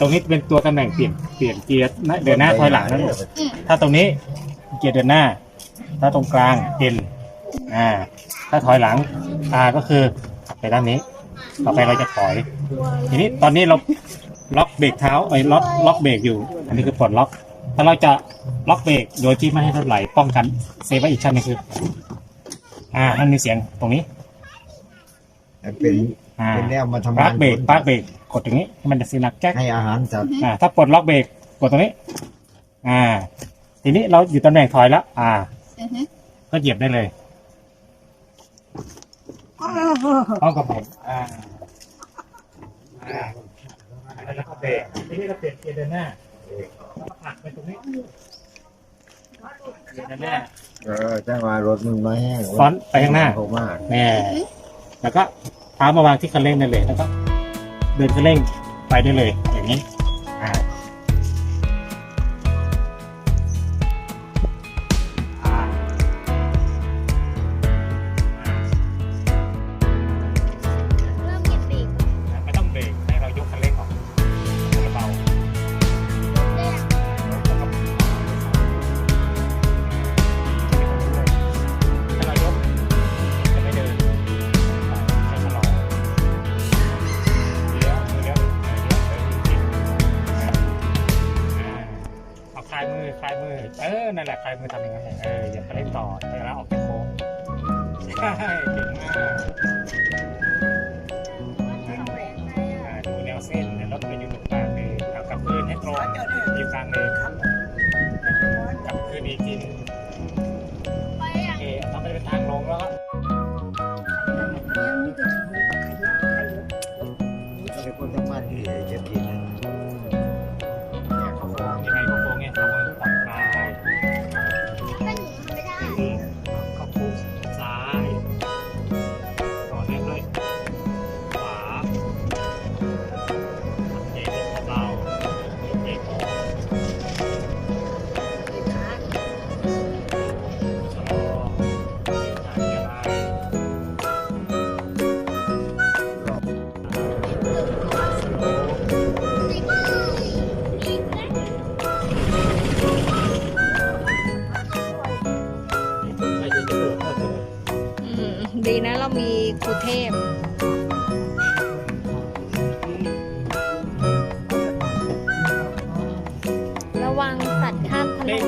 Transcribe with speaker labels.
Speaker 1: ตรงนี้เป็นตัวตำแหน่งเปลี่ยนเปลี่ยนเกียร์เดินหน้าถอยหลังนั่น
Speaker 2: อืม
Speaker 1: ถ้าตรงนี้เกียร์เดินหน้า ถ้าตรงกลางเอ็นอ่า ถ้าถอยหลัง R ก็คือไปด้านนี้ ต่อไปเราจะถอย ทีนี้ตอนนี้เราล็อกเบรกเท้าไอ้ยล็อกล็อกเบรกอยู่ อันนี้คือปลดล็อก ถ้าเราจะล็อกเบรกโดยที่ไม่ให้รถไหลป้องกันเซฟไว้อีกชั้นหนึงคือ อ่าให้มันมีเสียงตรงนี้
Speaker 3: เป็น
Speaker 1: อ่า
Speaker 3: เป็นแนวมาทำ
Speaker 1: ปา
Speaker 3: งา
Speaker 1: ร์
Speaker 3: น
Speaker 1: กเบรกปาร์กเบรกกดตรงนี้ให้มันจะเสียงดังแก๊ก
Speaker 3: ให้อาหารสัตว์
Speaker 1: อ่าถ้าปลดล็อกเบรกกดตรงนี้ อ่า ทีนี้เราอยู่ตำแหน่งถอยแล้วอ่า
Speaker 2: อือฮึ
Speaker 1: ก็เหยียบได้เลยพร้อมกับผมอ่าอ่าแล้วก็เบรกทีนี้เราเปลี่ยนเกียร์เดินหน้าแล้วก็ผลักไปตรงนี้เกียร์เดินหน้า
Speaker 3: เออถ้ามารถมึงมาแห้ง
Speaker 1: ฟอนต์ไปข้างหน้า
Speaker 3: โมาก
Speaker 1: แน่แล้วก็ เท้ามาวางที่คันเร่งได้เลยแล้วก็เดินคันเร่งไปได้เลยาคลายมือคลายมือ เออ นั่นแหละคลายมือทำยังไงเอออย่าไปเล่นต่อเวลาออกจากโค้งใช่เก่งมากอ่าดูแนวเส้นเดี๋ยวรถไปอยู่ตรงกลางเลยเอากลับคืนให้ตรงอยู่กลางเลยกลับคืนอีกทีหนึง นะเรามีครูเทพระวังสัตว์
Speaker 4: ข้ามถน
Speaker 1: น